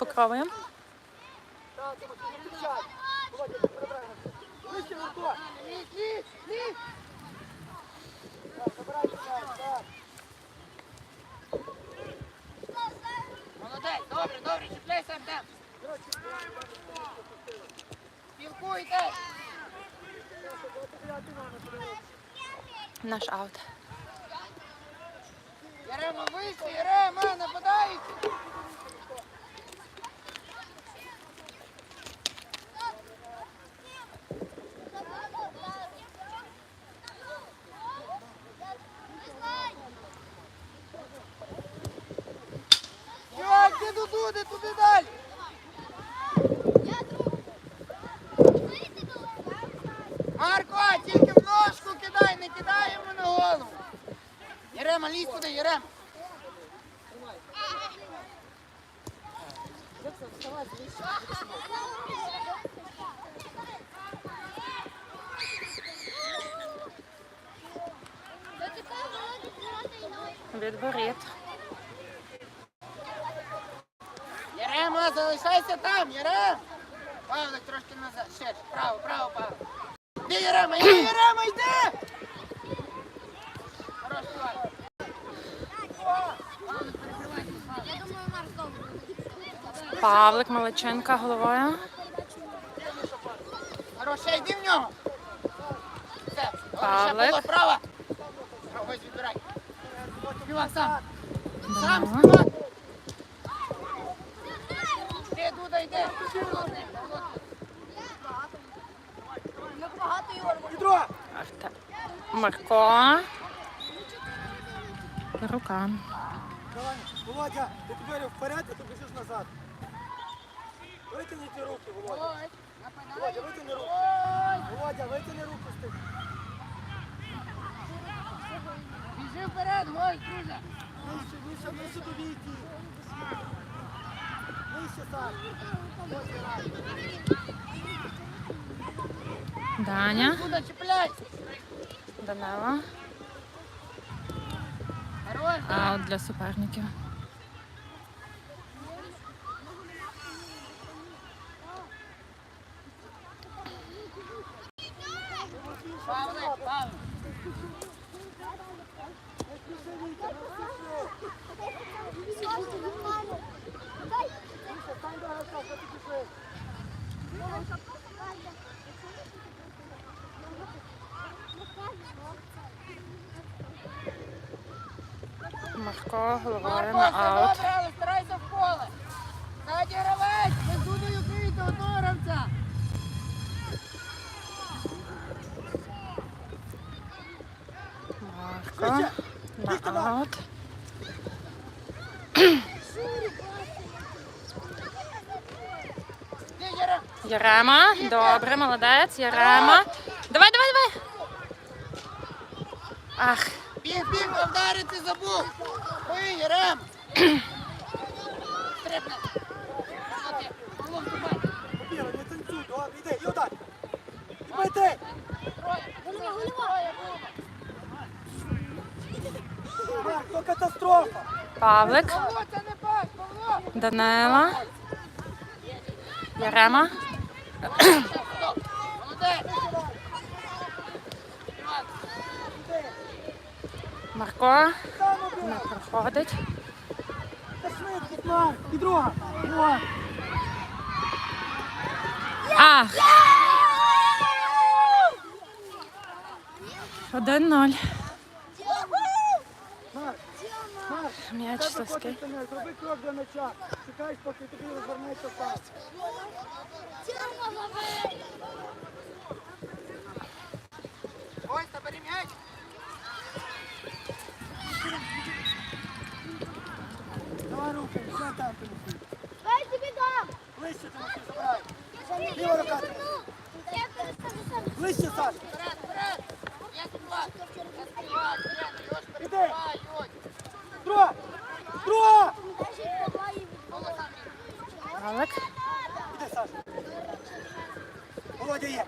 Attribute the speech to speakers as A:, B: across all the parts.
A: Так.
B: Молодець, добре, добре, чіпляй сам там. Спілкуйте.
C: Наш аут.
B: Ярема вийшли, Ярема, нападаючи. Туди, туди далі. Марко, тільки в ножку кидай, не кидай йому на голову. Єрема, лізь туди, Єрем.
C: Відворіт.
B: Єрема, залишайся там, Єрем. Павлик трошки назад. Ще, право, право, Павлик. Йди, Єрема, йди, Єрема, йди! Хорош, Павлик. Павлик, перекривайте, Павлик.
C: Павлик Маличенка головою.
B: Хорош, ще йди в нього. Все, добре, ще
C: Павлик.
B: було, право. Право, ось відбирай. Співак сам. Сам, співак. Йди, Дуда, йди.
A: Дмитро,
C: Арте. Марко. Рука.
A: давай, Володя, ти тепер вперед, а ти біжиш назад. Витягніть руки, Володя. Володя, витягни руки. Володя, витягни руки з тих.
B: Біжи вперед, гой, друже.
A: Вище, вище, вище тобі йти. Вище, Саш. Ось, грай.
C: Даня. Данила.
B: Хорош,
C: Аут для суперників.
B: Павлик, Павлик.
A: Вище, стань до гравця, що ти пішов.
C: Марко головою
B: Марко,
C: аут.
B: добре, старайся в поле. Ззаді гравець, ви з Дудою криєте.
C: Марко на аут. Ярема. Добре, молодець. Ярема. Давай, давай, давай. Ах,
B: Біг, біг, вдарити забув. Єрем.
A: Побігли, не танцюй, добре, йди.
C: Павлик. Данила. Ярема. Марко. Не проходить.
A: І друга.
C: Ах. 1-0.
A: Марк, Марк,
C: М'яч слизький.
A: Зроби крок до м'яча. Чекай, поки тобі розвернеться пас.
B: Ось, та бери м'яч.
A: Давай руки, все там, Тимофій.
D: Дай тобі дам!
A: Ближче, Тимофій, забирай. Ліва рука. Ближче, Саш.
B: Вперед, вперед. Я. Вперед, Льош,
A: Іди.
B: сам біг.
C: Павлик.
A: Іди, Саш. Володя є.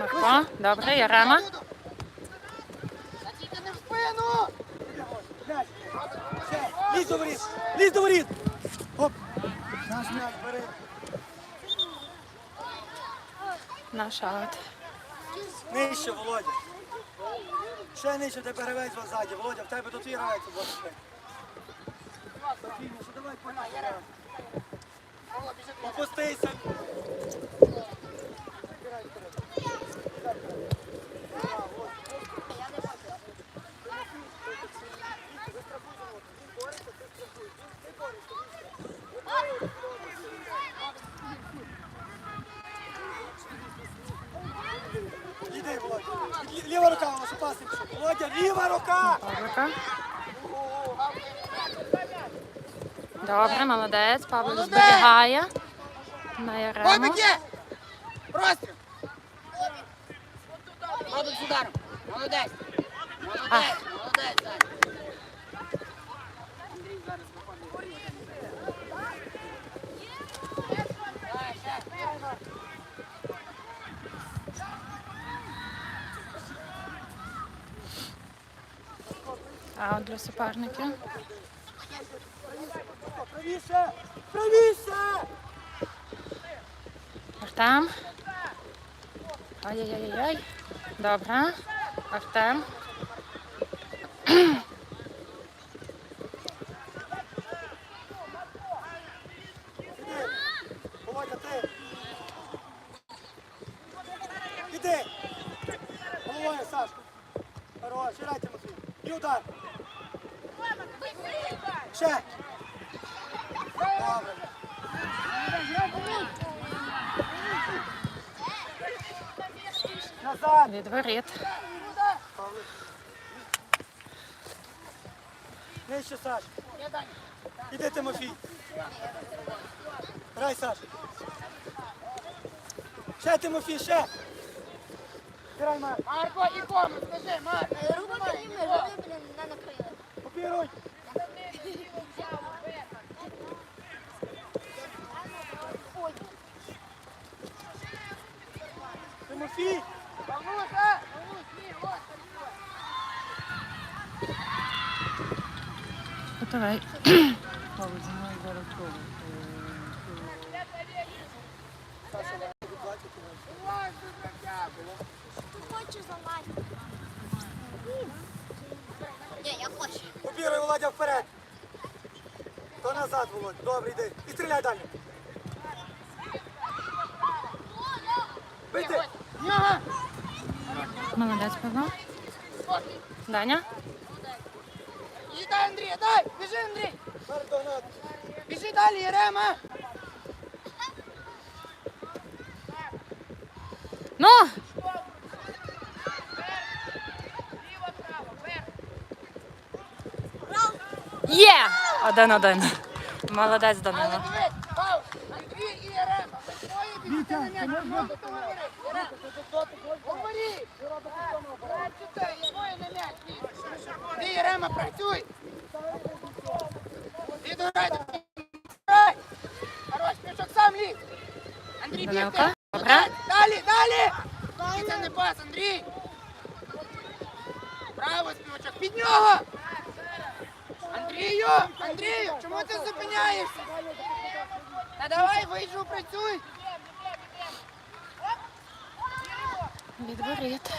C: Марко. Добре, Ярема.
B: Та тільки не в спину.
A: Іди, Володя. М'яч. Ще. Лізь до воріт! Лізь до воріт! Оп! Наш м'яч, бери!
C: Наш аут.
A: Нижче, Володя! Ще нижче, тебе гравець вас ззаді. Володя, в тебе до твій гравець у 25. Спокійно, що давай поїхали. Опустися. Іди, Володя. Лі- Ліва рука, у нас опасний пішов. Володя, ліва
C: Павлика. Добре, молодець. Павлик зберігає. Ярему.
B: Бобик є! Простріл! Бобик з ударом. Молодець. Молодець, молодець, Дань. Андрій зараз виходить. Давай, ще.
C: Аут для суперників.
A: Правіше! Правіше!
C: Артем. Ай-яй-яй-яй. Добре. Артем.
A: Іди! Головою, Сашко! Хорош, ще райте, І удар! Ще! Назад! Павлик. Нижче, Саш. Іди, Тимофій. Грай, Саш. Ще, Тимофій, ще. Грай, Марк.
B: Марко, і кому, скажи, Марко.
D: Руки підніми, руки, блін, не накрили.
A: Попіруй. Тимофій.
B: Павлуша!
C: Готовий.
D: Хочу залазити. Ні, я хочу.
A: Попіруй, Володя, вперед. То назад, Володя. Добре, йди. І стріляй далі. Бити.
C: Молодець, Павло. Даня.
B: І дай, Андрій, дай! Біжи, Андрій! Біжи далі, Єрема!
C: Ну! Є! Один-один. Молодець,
B: Але дивись, Пав, Андрій і Єрема, ви двоє біжите на м'яч, говори! Ти, Єрема, працюй! Ти дограй, грай! Хорош, пішок сам ліг! Андрій, бігте! Далі, далі! І це не пас, Андрій! Браво, співачок, під нього! Андрію! Андрію, чому ти зупиняєшся? Та давай вийшов, працюй!
C: Від воріт.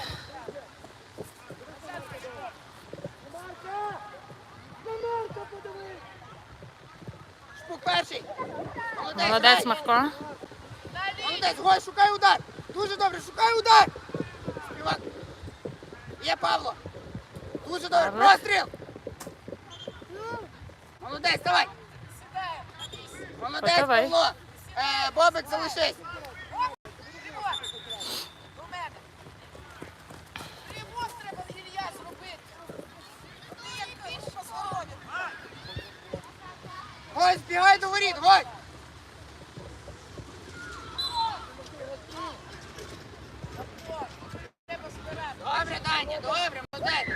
B: Шпук перший! Молодець,
C: Молодець. Марко.
B: Молодець, гой, шукай удар! Дуже добре, шукай удар! Співак! Є Павло! Дуже добре, простріл! Молодець, давай! Молодець. Павло! Е, Бобик, залишись! Гой, збігай до воріт, гой! Добре, Даня, добре, молодець.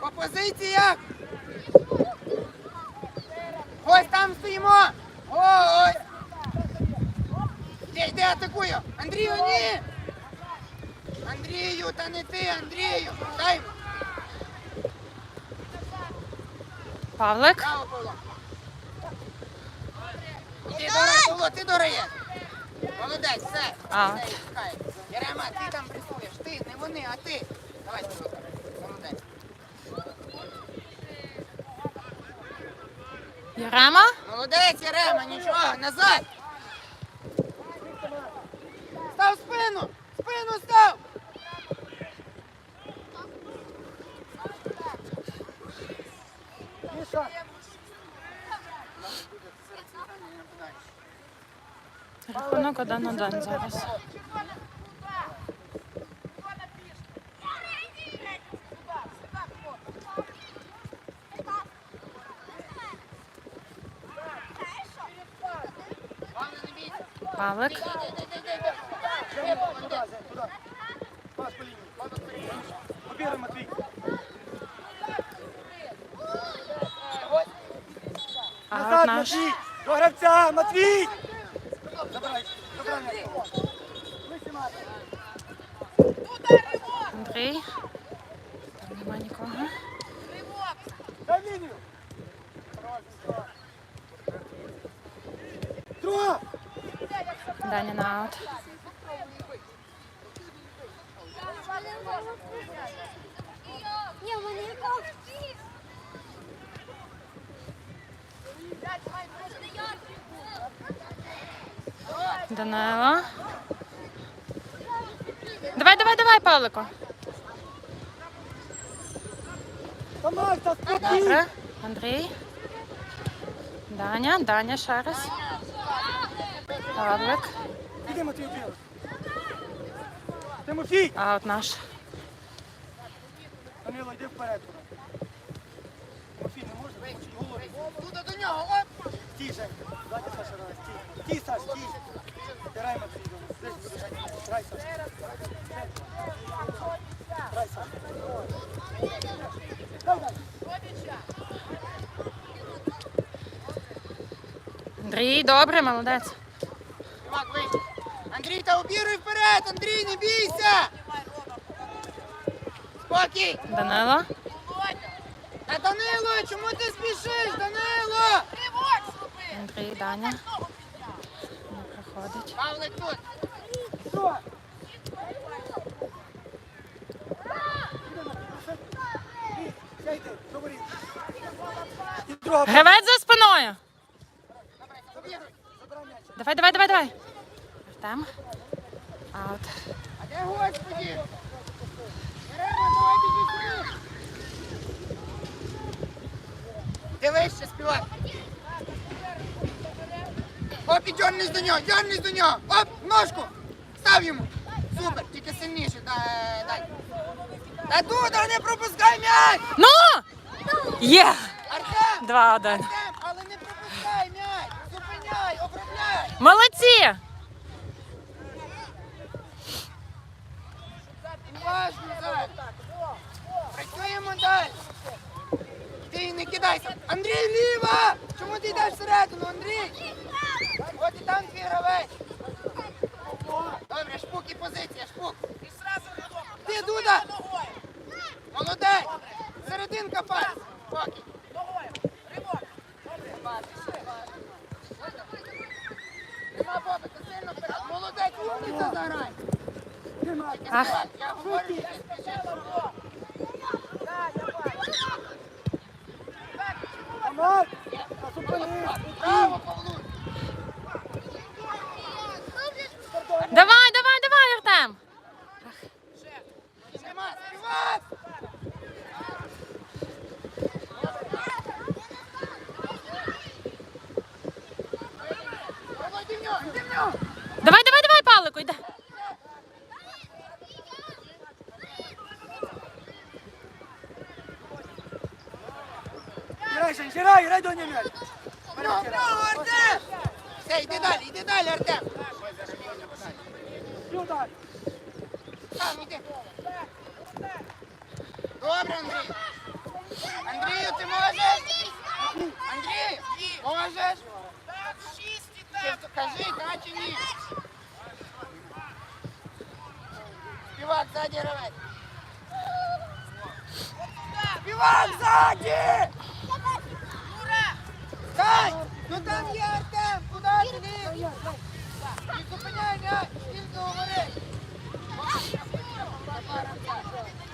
B: По позиціях. Ось там стоїмо. Ось. Йди, йди, атакую. Андрію, ні. Андрію, та не ти, Андрію. Дай.
C: Павлик.
B: Браво, Павло. Ти дорай, Павло, ти дорає. Молодець, все.
C: А.
B: Все. Ярема, ти там пресуєш. Ти, не вони, а ти. Давай, Павло. Молодець.
C: Єрема.
B: Молодець, Ярема, нічого, назад. Став спину! Спину став!
C: Рахунок один один зараз.
B: Павло, не бійся.
C: Павлик.
B: Іди, іди, іди, іди. Ти, молодець.
A: Зай, туди. Пас по лінії. Побігай, Матвій.
C: Аут
A: Назад,
C: наш.
A: Матвій. До гравця, Матвій. Забирай, забирай.
C: Андрій. Там нема нікого.
A: Дай лінію. Друга.
C: Даня на аут. Данило. Давай, давай, давай, Павлико. Добре. Андрій. Даня, Даня ще раз. Павлик.
A: Іди, Матвій, білий. Тимофій.
C: Аут наш.
A: Данило, йди вперед. Тимофій, не вийти голову.
B: Туди до нього, оп!
A: Стій, Жень. Ззаді Саша, давай, стій. Стій, Саш, стій. Грай, Матвій. Грай, Саш. Грай, Саш. Дай, дай.
C: Андрій, добре, молодець.
B: Обіруй вперед! Андрій, не бійся! Спокій!
C: Данило.
B: Та Данило, чому ти спішиш, Данило?
C: Андрій, Даня. Не проходить.
B: Павлик тут.
C: Гравець за спиною. Давай, давай, давай, давай. Артем.
B: А де давай. Дивись, ще співай. Оп, і дьорнись до нього, дьорнись до нього. Оп, ножку. Став йому. Супер, тільки сильніше. Дай, дай. Та туди не пропускай м'яч!
C: Ну! Є!
B: Артем!
C: Два один.
B: Артем, але не пропускай м'яч! Зупиняй, обробляй!
C: Молодці!
B: Уважно зараз! Працюємо далі! Ти не кидайся! Андрій, ліва! Чому ти йдеш всередину, Андрій? От і там твій гравець! Добре, шпук і позиція, шпук! Ти, Дуда! Молодець! Серединка пас! Вперед! Молодець, умниця заграй!
C: Ах, давай, давай, давай, Артем! Давай, давай, давай, Павлику, йди.
A: Грай, Жень, грай, грай до нього м'яч.
B: Браво, браво, Артем! Все, йди далі, йди далі, Артем!
A: Сюди.
B: Там, іди. Добре, Андрій. Андрію, ти можеш? Андрій, можеш? Ти Кажи, да чи ні? Співак, ззаді гравець. Співак, ззаді! Сань! Ну там є Артем! Куди ти лізь? Не зупиняй м'яч! Тільки говори!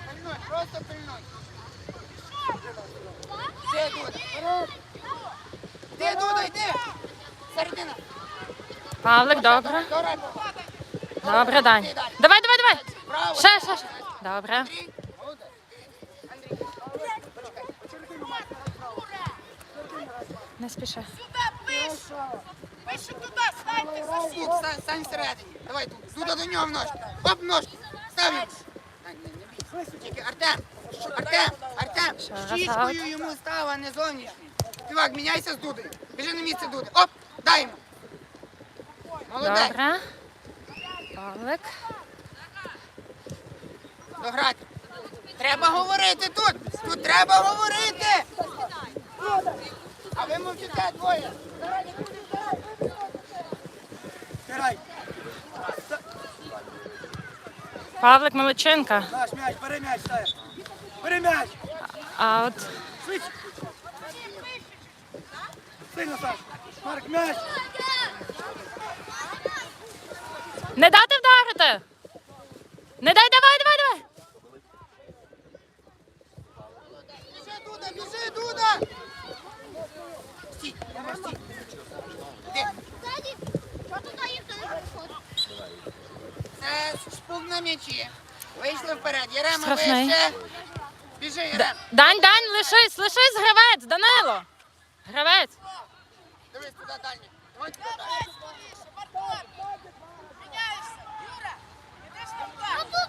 B: Пильнуй, просто пильнуй! Де Дуда? Де Дуда, йди! Середина!
C: Павлик, добре.
B: Добре,
C: Дань. Давай, давай, давай. Ще, ще, ще. Добре.
B: Андрій! Молодець! Андрій!
C: Не спіши.
B: Вище туди, станьте за Фук, стань, всередині. Давай тут. Туди до нього в ножки. Оп, ножки. Став йому. Стань, не, не бійся. Тільки Артем. Артем, Артем. Щічкою йому став, а не зовнішній. Співак, міняйся з Дудою. Біжи на місце Дуди. Оп, дай йому. Молодець.
C: Добре. Павлик.
B: Дограти. Треба говорити тут. Тут треба говорити. А ви мовчите двоє.
A: Грай.
C: Павлик Молодченка.
A: Наш м'яч, бери м'яч, Сая. Бери м'яч.
C: Аут.
A: Швидше. Сильно, Саш. Марк, м'яч.
C: Не дати вдарити. Не дай, давай, давай, давай.
B: Біжи, Дуда, біжи, Дуда. Стій, Єрема, стій. Де?
D: Що туди їх не приходить?
B: Це на м'ячі. Вийшли вперед. Єрема
C: Штрафний.
B: вище. Біжи.
C: Дань, Дань, лишись, лишись, гравець, Данило. Гравець.
B: Дивись туди дальні. Давай туди дальні.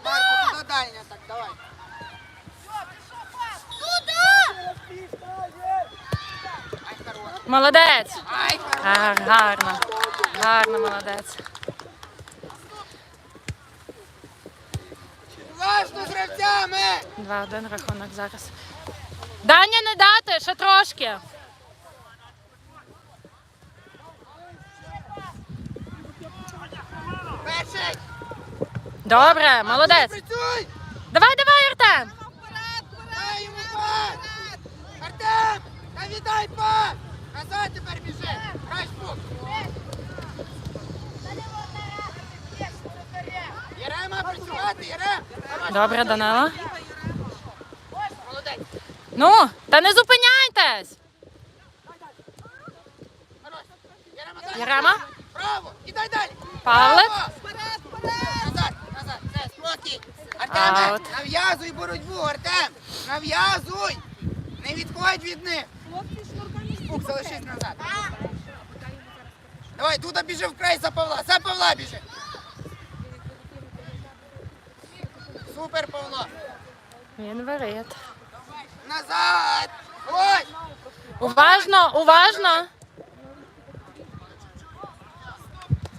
B: Марко, туди дальня, так, давай.
C: Молодець. Гар, гарно. Гарно, молодець.
B: Гравцями.
C: 2-1 рахунок зараз. Даня не дати, ще трошки. Добре, молодець. Давай, давай, Артем.
B: Артем, та віддай пас. Назад тепер біжи. Грай шпук. Єрема, працювати, Єрем.
C: Добре, Данило.
B: Молодець.
C: Ну, та не зупиняйтесь.
B: Єрема, Право. І дай далі.
C: Павлик.
B: Право. Назад, назад. Все, спокій. Артеме,
C: Аут.
B: нав'язуй боротьбу, Артем. Нав'язуй. Не відходь від них. Спук, залишись назад. Давай, Дуда біжи вкрай за Павла. За Павла біжи. Супер, Павло.
C: Він вирит.
B: Назад. Ось.
C: Уважно, уважно.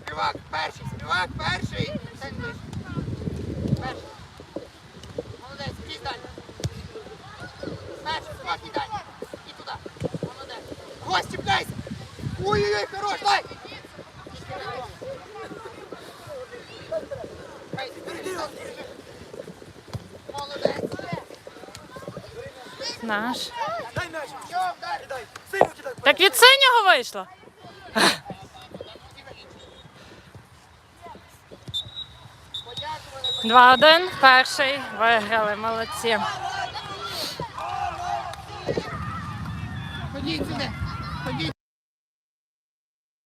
B: Співак перший, співак перший. Перший. Молодець, далі. Перший, співак і далі. Туди. Чіпляйся. Ой-ой-ой, хорош, дай.
C: Наш.
A: Дай м'яч. Кидай.
C: Так від синього вийшло. 2-1. Перший. Виграли. Молодці.